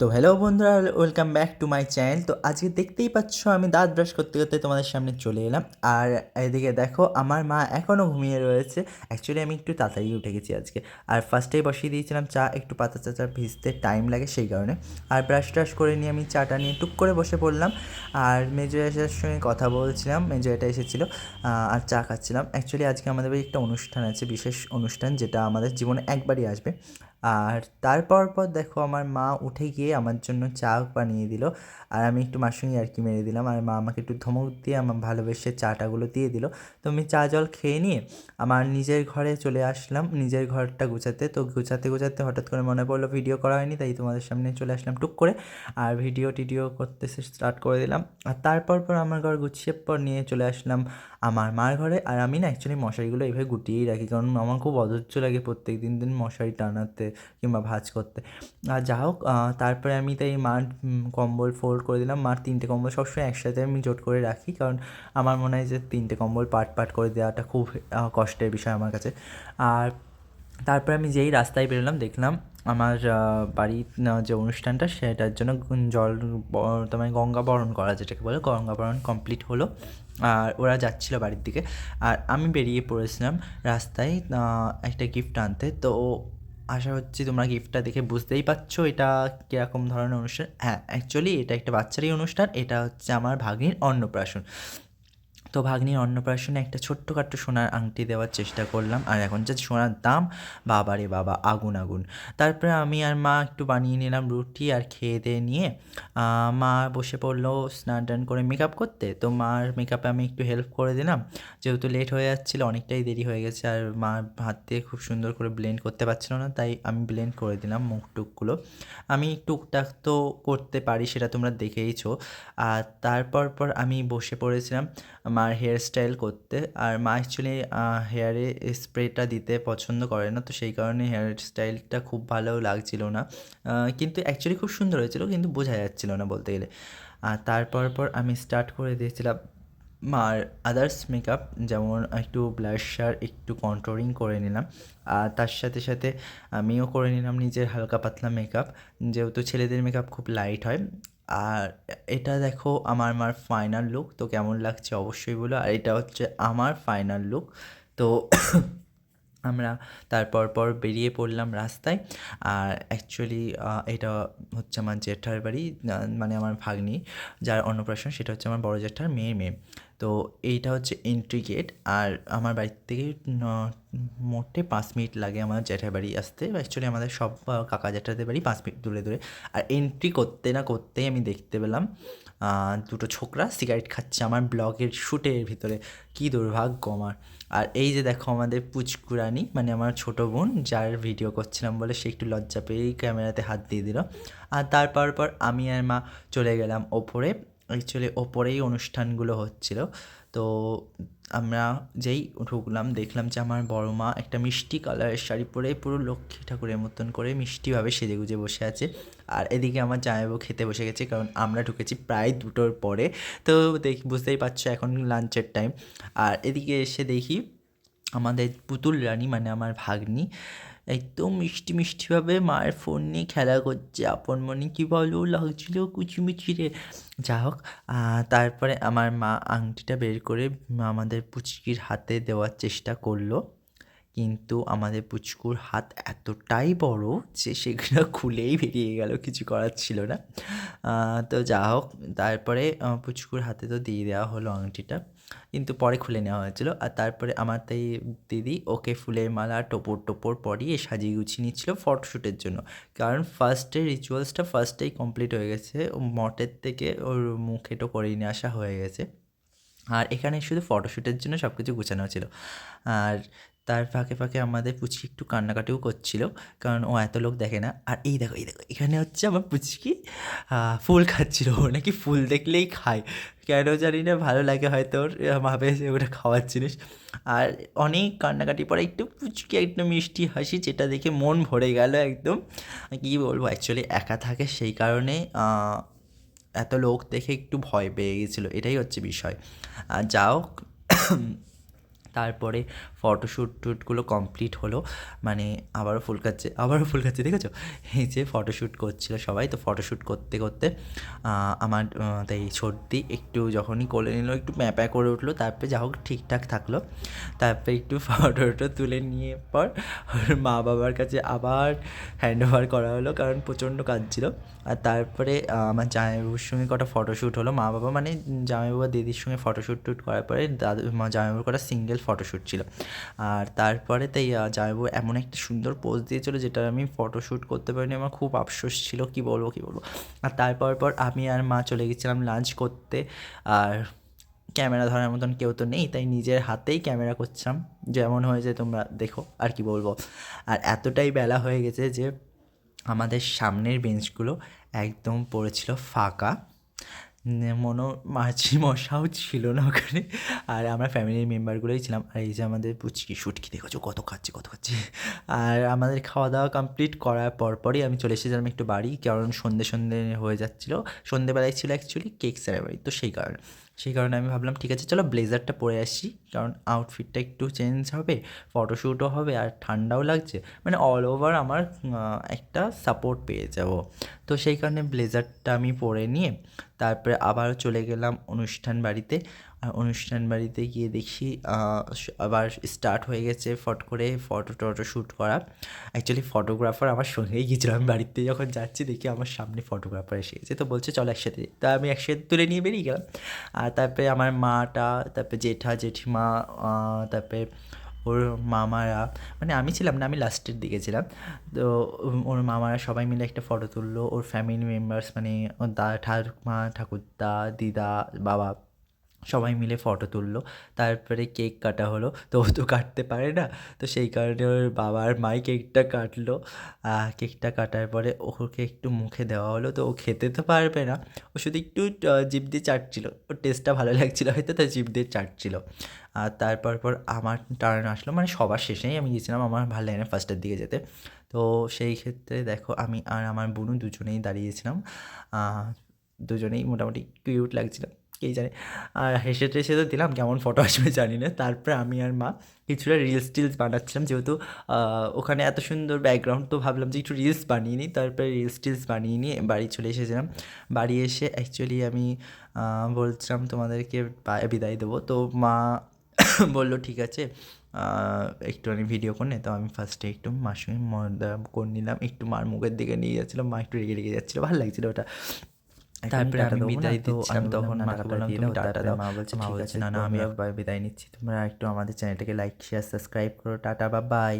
তো হ্যালো বন্ধুরা welcome back to my channel তো আজকে দেখতেই পাচ্ছ, আমি দাঁত ব্রাশ করতে করতে তোমাদের সামনে চলে এলাম। আর এদিকে দেখো, আমার মা এখনও ঘুমিয়ে রয়েছে। অ্যাকচুয়ালি আমি একটু তাড়াতাড়ি উঠে গেছি আজকে। আর ফার্স্টেই বসিয়ে দিয়েছিলাম চা, একটু পাতা চাচা ভিজতে টাইম লাগে সেই কারণে। আর ব্রাশ ট্রাশ করে নিয়ে আমি চাটা নিয়ে টুক করে বসে পড়লাম। আর মেজো এসার সঙ্গে কথা বলছিলাম, মেজো এটা এসেছিল আর চা খাচ্ছিলাম। অ্যাকচুয়ালি আজকে আমাদের একটা অনুষ্ঠান আছে, বিশেষ অনুষ্ঠান যেটা আমাদের জীবনে একবারই আসবে। আর তারপর পর দেখো আমার মা উঠে গিয়ে আমার জন্য চা বানিয়ে দিল। আর আমি একটু মার সঙ্গে আর কি মেরে দিলাম। আর মা আমাকে একটু ধমক দিয়ে আমার ভালোবেসে চাটাগুলো দিয়ে দিল। তো আমি চা জল খেয়ে নিয়ে আমার নিজের ঘরে চলে আসলাম। নিজের ঘরটা গুছাতে। তো গুছাতে গুছাতে হঠাৎ করে মনে পড়ল ভিডিও করা হয়নি, তাই তোমাদের সামনে চলে আসলাম টুক করে। আর ভিডিও টিডিও করতে স্টার্ট করে দিলাম। আর তারপর পর আমার ঘর গুছিয়ে পর নিয়ে চলে আসলাম আমার মার ঘরে। আর আমি না অ্যাকচুয়ালি মশারিগুলো এইভাবে গুটিয়েই রাখি। কারণ আমার খুব অধৈর্য লাগে প্রত্যেক দিন দিন মশারি টানাতে। কিংবা ভাঁজ করতে। আর যা হোক তারপরে আমি তাই মার কম্বল ফোল্ড করে দিলাম। মার তিনটে কম্বল সবসময় একসাথে আমি জোট করে রাখি, কারণ আমার মনে হয় যে তিনটে কম্বল পাট পাট করে দেওয়াটা খুব কষ্টের বিষয় আমার কাছে। আর তারপরে আমি যেই রাস্তায় বেরোলাম, দেখলাম আমার বাড়ির যে অনুষ্ঠানটা, সেটার জন্য জল, ব- তোমার গঙ্গা বরণ করা যেটাকে বলে, গঙ্গা বরণ কমপ্লিট হলো। আর ওরা যাচ্ছিল বাড়ির দিকে। আর আমি বেরিয়ে পড়েছিলাম রাস্তায় একটা গিফট আনতে। তো আশা হচ্ছে তোমরা গিফটটা দেখে বুঝতেই পারছ এটা কীরকম ধরনের অনুষ্ঠান। হ্যাঁ অ্যাকচুয়ালি এটা একটা বাচ্চারই অনুষ্ঠান, এটা হচ্ছে আমার ভাগ্নির অন্নপ্রাশন। তো ভাগ্নির অন্নপ্রাশনে একটা ছোট্টখাট্টো সোনার আংটি দেওয়ার চেষ্টা করলাম, আর এখন যে সোনার দাম বাবা রে বাবা, আগুন আগুন। তারপরে আমি আর মা একটু বানিয়ে নিলাম রুটি আর খেয়ে দিয়ে নিয়ে মা বসে পড়ল স্নান টান করে মেকআপ করতে। তো মার মেকআপে আমি একটু হেল্প করে দিলাম। যেহেতু লেট হয়ে যাচ্ছিল, অনেকটাই দেরি হয়ে গেছে, আর মা হাত দিয়ে খুব সুন্দর করে ব্লেন্ড করতে পারছিল না, তাই আমি ব্লেন্ড করে দিলাম মুখ টুকগুলো আমি টুকটাক তো করতে পারি, সেটা তোমরা দেখেইছো। আর তারপর পর আমি বসে পড়েছিলাম মার হেয়ার স্টাইল করতে। আর মা অ্যাকচুয়ালি হেয়ারে স্প্রেটা দিতে পছন্দ করে না, তো সেই কারণে হেয়ার স্টাইলটা খুব ভালো লাগছিল না। কিন্তু অ্যাকচুয়ালি খুব সুন্দর হয়েছিল, কিন্তু বোঝা যাচ্ছিল না বলতে গেলে। আর তারপর পর আমি স্টার্ট করে দিয়েছিলাম মার আদার্স মেকআপ যেমন একটু ব্লাশার একটু কন্ট্রোলিং করে নিলাম। আর তার সাথে সাথে আমিও করে নিলাম নিজের হালকা পাতলা মেকআপ যেহেতু ছেলেদের মেকআপ খুব লাইট হয় আর এটা দেখো আমার আমার ফাইনাল লুক তো কেমন লাগছে অবশ্যই বলো। আর এটা হচ্ছে আমার ফাইনাল লুক তো আমরা তারপর পর বেরিয়ে পড়লাম রাস্তায়। আর অ্যাকচুয়ালি এটা হচ্ছে আমার জেঠার বাড়ি মানে আমার ভাগ্নি, যার অন্নপ্রাশন সেটা হচ্ছে আমার বড় জেঠার মেয়ের মেয়ে। তো এইটা হচ্ছে এন্ট্রি গেট আর আমার বাড়ি থেকে মোটে পাঁচ মিনিট লাগে আমার জ্যাঠার বাড়ি আসতে। অ্যাকচুয়ালি আমাদের সব কাকা জ্যাঠাদের বাড়ি পাঁচ মিনিট দূরে দূরে। আর এন্ট্রি করতে না করতেই আমি দেখতে পেলাম। দুটো ছোকরা সিগারেট খাচ্ছে আমার ব্লগের শ্যুটের ভিতরে। কি দুর্ভাগ্য আমার। আর এই যে দেখো আমাদের পুচকুরানি মানে আমার ছোটো বোন, যার ভিডিও করছিলাম বলে সে একটু লজ্জা পেয়েই ক্যামেরাতে হাত দিয়ে দিল। আর তারপর পর আমি আর মা চলে গেলাম ওপরে। অ্যাকচুয়ালি ওপরেই অনুষ্ঠানগুলো হচ্ছিল। তো আমরা যেই ঢুকলাম, দেখলাম যে আমার বড় মা একটা মিষ্টি কালারের শাড়ি পরে পুরো লক্ষ্মী ঠাকুরের মতন করে মিষ্টিভাবে সেজে গুজে বসে আছে। আর এদিকে আমার জামাইবাবু খেতে বসে গেছে, কারণ আমরা ঢুকেছি প্রায় দুটোর পরে। তো দেখি, বুঝতেই পারছ এখন লাঞ্চের টাইম আর এদিকে এসে দেখি আমাদের পুতুল রানী মানে আমার ভাগ্নি একদম মিষ্টি মিষ্টিভাবে মায়ের ফোন নিয়ে খেলা করছে। আপন মনে কী বলো? লাগছিল কুচিমিচি রে। যা হোক তারপরে আমার মা আংটিটা বের করে আমাদের পুচকির হাতে দেওয়ার চেষ্টা করল। কিন্তু আমাদের পুচকুর হাত এতটাই বড় যে সেগুলো খুলেই বেরিয়ে গেল, কিছু করার ছিল না। তো যা হোক, তারপরে পুচকুর হাতে তো দিয়ে দেওয়া হলো আংটিটা। কিন্তু পরে খুলে নেওয়া হয়েছিল। আর তারপরে আমার তাই দিদি ওকে ফুলের মালা, টোপর টোপর পরিয়ে সাজিয়ে গুছিয়ে নিচ্ছিল ফটোশ্যুটের জন্য। কারণ ফার্স্টে রিচুয়ালসটা ফার্স্টেই কমপ্লিট হয়ে গেছে। ও মঠের থেকে ওর মুখেটো করে নিয়ে আসা হয়ে গেছে। আর এখানে শুধু ফটোশ্যুটের জন্য সব কিছু গুছানো ছিল। আর তার ফাঁকে ফাঁকে আমাদের পুচকি একটু কান্নাকাটিও করছিল, কারণ ও এত লোক দেখে না। আর এই দেখো এই দেখো, এখানে হচ্ছে আমার পুচকি ফুল খাচ্ছিল। ও নাকি ফুল দেখলেই খায়। কেন জানি না, ভালো লাগে হয়তো ওর ভাবে ওটা খাওয়ার জিনিস। আর অনেক কান্নাকাটি পরে একটু পুচকি একটু মিষ্টি হাসি, যেটা দেখে মন ভরে গেল একদম। কী বলব অ্যাকচুয়ালি একা থাকে সেই কারণে এত লোক দেখে একটু ভয় পেয়ে গেছিল। এটাই হচ্ছে বিষয়। আর যাও, তারপরে ফটোশ্যুট টুটগুলো কমপ্লিট হলো। মানে আবারও ফুল খাচ্ছে আবারও ফুল খাচ্ছে দেখেছ? এই যে ফটোশ্যুট করছিল সবাই, তো ফটোশ্যুট করতে করতে আমার তাই সর্দি একটু যখনই কোলে নিল, একটু প্যাঁ করে উঠল, তারপরে যা হোক ঠিকঠাক থাকল। তারপরে একটু ফটোটা তুলে নিয়ে পর মা বাবার কাছে আবার হ্যান্ড ওভার করা হলো, কারণ প্রচণ্ড কাজ ছিল আর তারপরে আমার জামাইবাবুর সঙ্গে কটা ফটোশ্যুট হলো। মা বাবা মানে জামাইবাবু দিদির সঙ্গে ফটোশ্যুট টুট করার পরে দাদু জামাইবাবুর কটা সিঙ্গেল ফটোশ্যুট ছিল। আর তারপরে তাই আহ, এমন একটা সুন্দর পোজ দিয়েছিল যেটা আমি ফটোশ্যুট করতে পারিনি। আমার খুব আফসোস ছিল কি বলব কি বলব। আর তারপর পর আমি আর মা চলে গেছিলাম লাঞ্চ করতে। আর ক্যামেরা ধরার মতন কেউ তো নেই তাই নিজের হাতেই ক্যামেরা করছিলাম। যেমন হয়েছে তোমরা দেখো আর কি বলব। আর এতটাই বেলা হয়ে গেছে যে আমাদের সামনের বেঞ্চগুলো একদম পড়েছিল ফাঁকা। মনো মাছি মশাও ছিল না ওখানে। আর আমরা ফ্যামিলির মেম্বারগুলোই ছিলাম। আর এই যে আমাদের পুচকি, সুটকি, দেখেছ? কত খাচ্ছে কত খাচ্ছে। আর আমাদের খাওয়া দাওয়া কমপ্লিট করার পরপরই আমি চলে এসেছিলাম একটু বাড়ি, কারণ সন্ধে সন্ধে হয়ে যাচ্ছিল। সন্ধেবেলায় ছিল অ্যাকচুয়ালি কেক সেরেমনি তো সেই কারণে। সেই কারণে আমি ভাবলাম, ঠিক আছে, চলো ব্লেজারটা পরে আসি, কারণ আউটফিটটা একটু চেঞ্জ হবে ফটোশ্যুটও হবে আর ঠান্ডাও লাগছে। মানে অল ওভার আমার একটা সাপোর্ট পেয়ে যাব। তো সেই কারণে ব্লেজারটা আমি পরে নিয়ে, তারপরে আবার চলে গেলাম অনুষ্ঠান বাড়িতে। অনুষ্ঠান বাড়িতে গিয়ে দেখি আবার স্টার্ট হয়ে গেছে ফট করে ফটো টটো শ্যুট করা। অ্যাকচুয়ালি ফটোগ্রাফার আমার সঙ্গেই গিয়েছিলাম আমি বাড়িতে যখন যাচ্ছি, দেখি আমার সামনে ফটোগ্রাফার এসে গেছে। তো বলছে, চলো একসাথে। তা আমি একসাথে তুলে নিয়ে বেরিয়ে গেলাম। আর তারপরে আমার মাটা, তারপরে জেঠা, জেঠিমা তারপরে ওর মামারা মানে আমি ছিলাম না, আমি লাস্টের দিকে ছিলাম। তো ওর মামারা সবাই মিলে একটা ফটো তুললো। ওর ফ্যামিলি মেম্বার্স মানে ওর দা ঠাকুমা ঠাকুরদা, দিদা, বাবা সবাই মিলে ফটো তুললো, তারপরে কেক কাটা হলো, তো ও তো কাটতে পারে না, তো সেই কারণে ওর বাবা আর মাই কেকটা কাটলো কেকটা কাটার পরে ওকে একটু মুখে দেওয়া হলো, তো ও খেতে তো পারবে না, ও শুধু একটু জিভ দিয়ে চাটছিল, ওর টেস্টটা ভালো লাগছিল, হয়তো তাই জিভ দিয়ে চাটছিল আর তারপর পর আমার টার্ন আসলো মানে সবার শেষেই আমি গেছিলাম আমার ভালো লাগে না ফার্স্টের দিকে যেতে, তো সেই ক্ষেত্রে দেখো আমি আর আমার বোনু দুজনেই দাঁড়িয়েছিলাম দুজনেই মোটামুটি কিউট লাগছিল কেই জানে। আর হেসে টেসে তো দিলাম, কেমন ফটো আসবে জানি না। তারপরে আমি আর মা কিছুটা রিলস টিলস বানাচ্ছিলাম, যেহেতু ওখানে এত সুন্দর ব্যাকগ্রাউন্ড তো ভাবলাম যে একটু রিলস বানিয়ে নিই। তারপরে রিলস টিলস বানিয়ে নিয়ে বাড়ি চলে এসেছিলাম। বাড়ি এসে অ্যাকচুয়ালি আমি বলছিলাম তোমাদেরকে বিদায় দেবো। তো মা বলল, ঠিক আছে একটুখানি ভিডিও করে তো আমি ফার্স্টে একটু মার সঙ্গে করে নিলাম। একটু মার মুখের দিকে নিয়ে যাচ্ছিলাম। মা একটু রেগে রেগে যাচ্ছিল। ভালো লাগছিল ওটা। তারপরে আমি বিদায় দিচ্ছিলাম তখন মাকে বললাম তুমি টাটা দাও। মা বলছে মা বলছে না না আমি বিদায় নিচ্ছি তোমরা একটু আমাদের চ্যানেলটাকে লাইক শেয়ার সাবস্ক্রাইব করো টাটা বা বাই